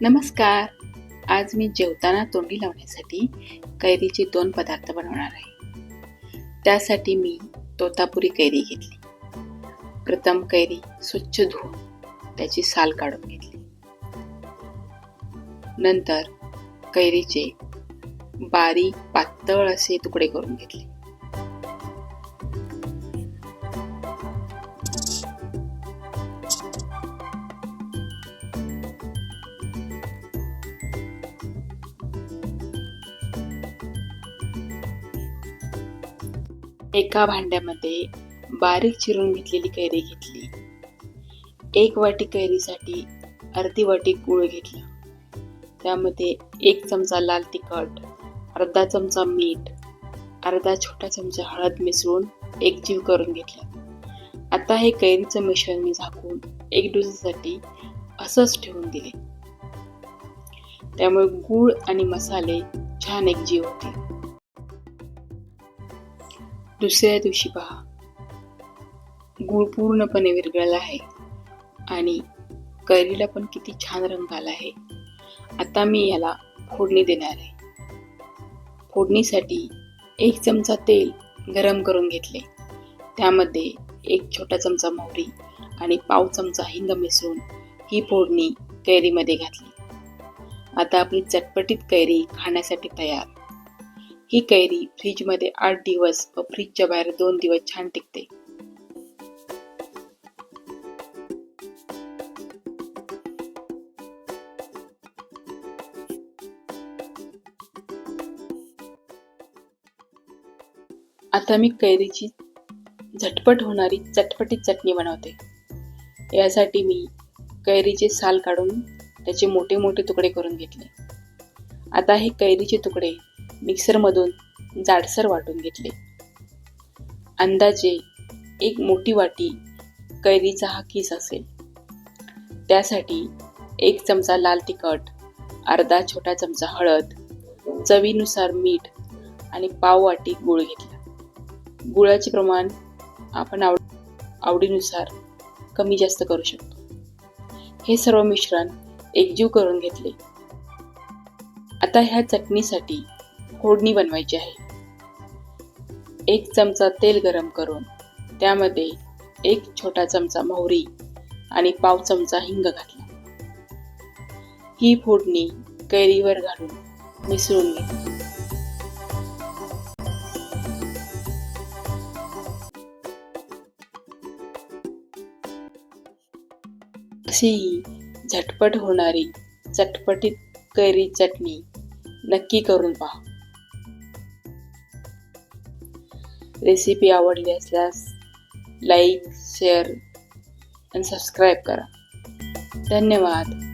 नमस्कार. आज मी जेवताना तोंडी लावण्यासाठी कैरीचे दोन पदार्थ बनवणार आहे. त्यासाठी मी तोतापुरी कैरी घेतली. प्रथम कैरी स्वच्छ धुवून त्याची साल काढून घेतली. नंतर कैरीचे बारीक पातळ असे तुकडे करून घेतले. एका भांड्यामध्ये बारीक चिरून घेतलेली कैरी घेतली. एक वाटी कैरीसाठी अर्धी वाटी गूळ घेतला. त्यामध्ये एक चमचा लाल तिखट अर्धा चमचा मीठ अर्धा छोटा चमचा हळद मिसळून एकजीव करून घेतला. आता हे कैरीचं मिश्रण मी झाकून एक दिवसासाठी असंच ठेवून दिले. त्यामुळे गूळ आणि मसाले छान एकजीव होते. दुसऱ्या दिवशी पहा. गूळ पूर्णपणे विरघळला आहे. आणि कैरीला पण किती छान रंग आला आहे. आता मी याला फोडणी देणार आहे. फोडणीसाठी एक चमचा तेल गरम करून घेतले. त्यामध्ये एक छोटा चमचा मोहरी आणि पाव चमचा हिंग मिसळून ही फोडणी कैरीमध्ये घातली. आता आपली चटपटीत कैरी खाण्यासाठी तयार. ही कैरी फ्रीजमध्ये आठ दिवस व फ्रीजच्या बाहेर दोन दिवस छान टिकते. आता मी कैरीची झटपट होणारी चटपटीत चटणी बनवते. यासाठी मी कैरीचे साल काढून त्याचे मोठे मोठे तुकडे करून घेतले. आता हे कैरीचे तुकडे मिक्सरमधून जाडसर वाटून घेतले. अंदाजे एक मोठी वाटी कैरीचा हा किस असेल. त्यासाठी एक चमचा लाल तिखट अर्धा छोटा चमचा हळद चवीनुसार मीठ आणि पाव वाटी गूळ घेतला. गुळाचे प्रमाण आपण आवड आवडीनुसार कमी जास्त करू शकतो. हे सर्व मिश्रण एकजीव करून घेतले. आता ह्या चटणीसाठी फोडणी बनवायची आहे. एक चमचा तेल गरम करून त्यामध्ये एक छोटा चमचा मोहरी आणि पाव चमचा हिंग घातला. ही फोडणी कैरीवर घालून मिसळून घेतली अशी ही झटपट होणारी चटपटीत कैरी चटणी नक्की करून पहा. रेसिपी आवडली असल्यास लाईक शेअर आणि सबस्क्राईब करा. धन्यवाद.